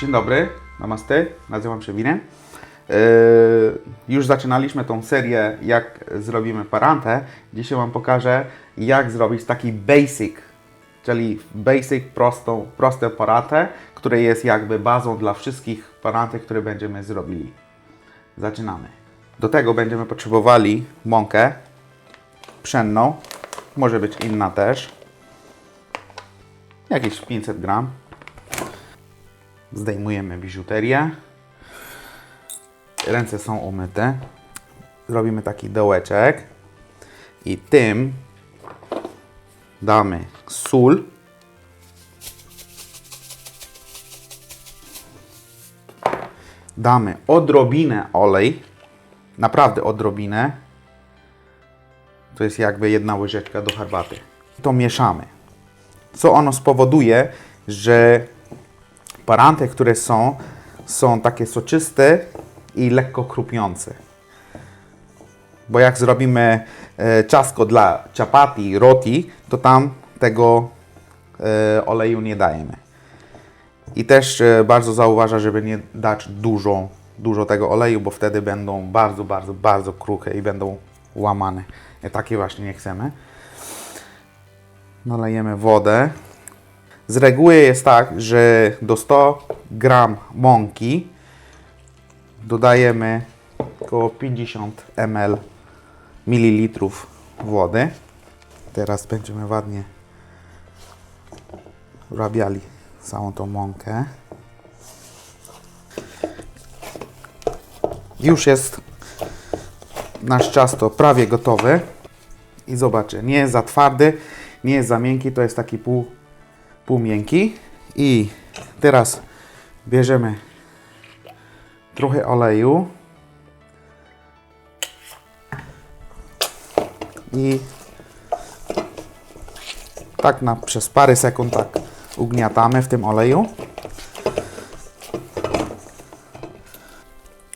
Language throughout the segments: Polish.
Dzień dobry, namaste, nazywam się Wiren. Yy, już zaczynaliśmy tą serię, jak zrobimy parantę. Dzisiaj Wam pokażę, jak zrobić taki basic, czyli basic, prostą, proste parantę, które jest jakby bazą dla wszystkich parantek, które będziemy zrobili. Zaczynamy. Do tego będziemy potrzebowali mąkę pszenną, może być inna też, jakieś 500 gram. Zdejmujemy biżuterię. Ręce są umyte. Zrobimy taki dołeczek i tym damy sól. Damy odrobinę olej, naprawdę odrobinę. To jest jakby jedna łyżeczka do herbaty. To mieszamy. Co ono spowoduje, że paranty, które są, są takie soczyste i lekko krupiące. Bo jak zrobimy e, ciasto dla chapati, roti, to tam tego e, oleju nie dajemy. I też e, bardzo zauważa, żeby nie dać dużo, dużo tego oleju, bo wtedy będą bardzo, bardzo, bardzo kruche i będą łamane. I takie właśnie nie chcemy. Nalejemy wodę. Z reguły jest tak, że do 100 gram mąki dodajemy około 50 ml mililitrów wody. Teraz będziemy ładnie rabiali całą tą mąkę. Już jest nasz ciasto prawie gotowy. I zobaczę, nie jest za twardy, nie jest za miękki, to jest taki pół, pół miękki. I teraz bierzemy trochę oleju i tak na, przez parę sekund tak ugniatamy w tym oleju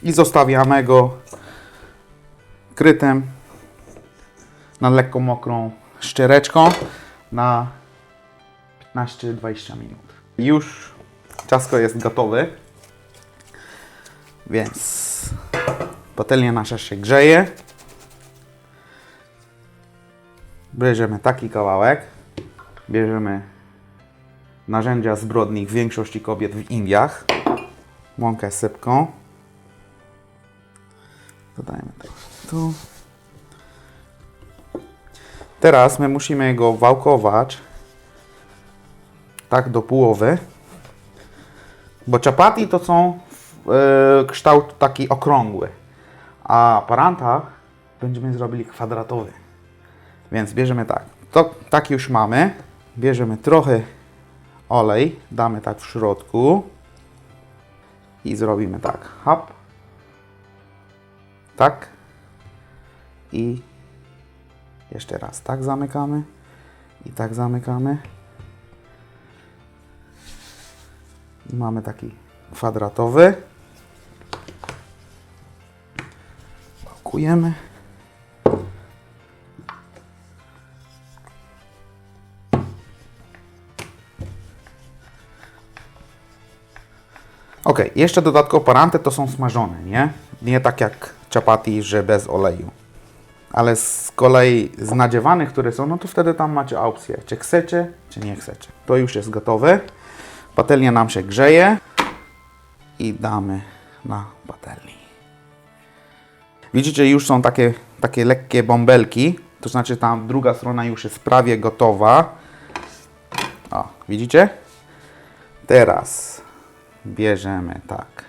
i zostawiamy go krytym na lekko mokrą szczereczką na 15-20 minut. Już ciasto jest gotowe, więc patelnia nasza się grzeje. Bierzemy taki kawałek, bierzemy narzędzia zbrodni większości kobiet w Indiach, mąkę sypką, dodajemy to tu. Teraz my musimy go wałkować tak do połowy, bo chapati to są e, kształt taki okrągły, a paranta będziemy zrobili kwadratowy. Więc bierzemy tak, to tak już mamy, bierzemy trochę olej, damy tak w środku i zrobimy tak, hop, tak. I jeszcze raz tak zamykamy i tak zamykamy. Mamy taki kwadratowy. Pakujemy. Ok, jeszcze dodatkowo paranty to są smażone, nie? Nie tak jak chapati, że bez oleju. Ale z kolei z nadziewanych, które są, no to wtedy tam macie opcję, czy chcecie, czy nie chcecie. To już jest gotowe. Patelnia nam się grzeje i damy na patelni. Widzicie, już są takie, takie lekkie bąbelki, to znaczy tam druga strona już jest prawie gotowa. O, widzicie? Teraz bierzemy tak.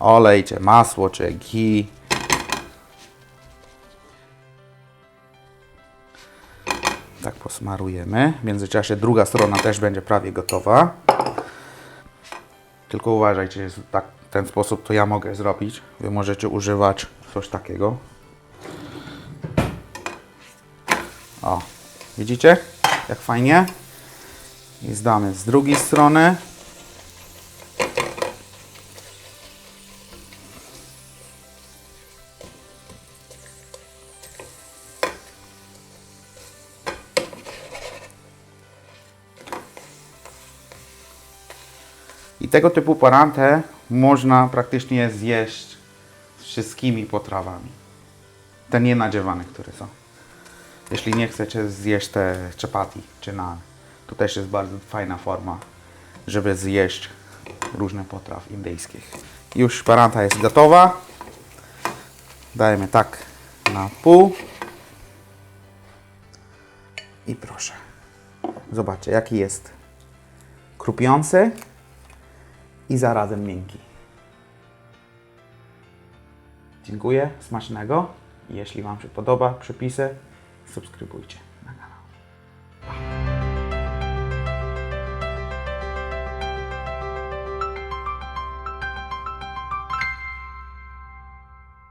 Olejcie masło czy. Tak posmarujemy. W międzyczasie druga strona też będzie prawie gotowa. Tylko uważajcie, jest tak, ten sposób to ja mogę zrobić. Wy możecie używać coś takiego. O, widzicie? Jak fajnie. I zdamy z drugiej strony. I tego typu parantę można praktycznie zjeść z wszystkimi potrawami. Te nienadziewane, które są. Jeśli nie chcecie zjeść te chapati czy naan, to też jest bardzo fajna forma, żeby zjeść różne potraw indyjskich. Już paranta jest gotowa. Dajemy tak na pół. I proszę. Zobaczcie, jaki jest krupiący i zarazem miękki. Dziękuję, smacznego. Jeśli Wam się podoba przepisy, subskrybujcie.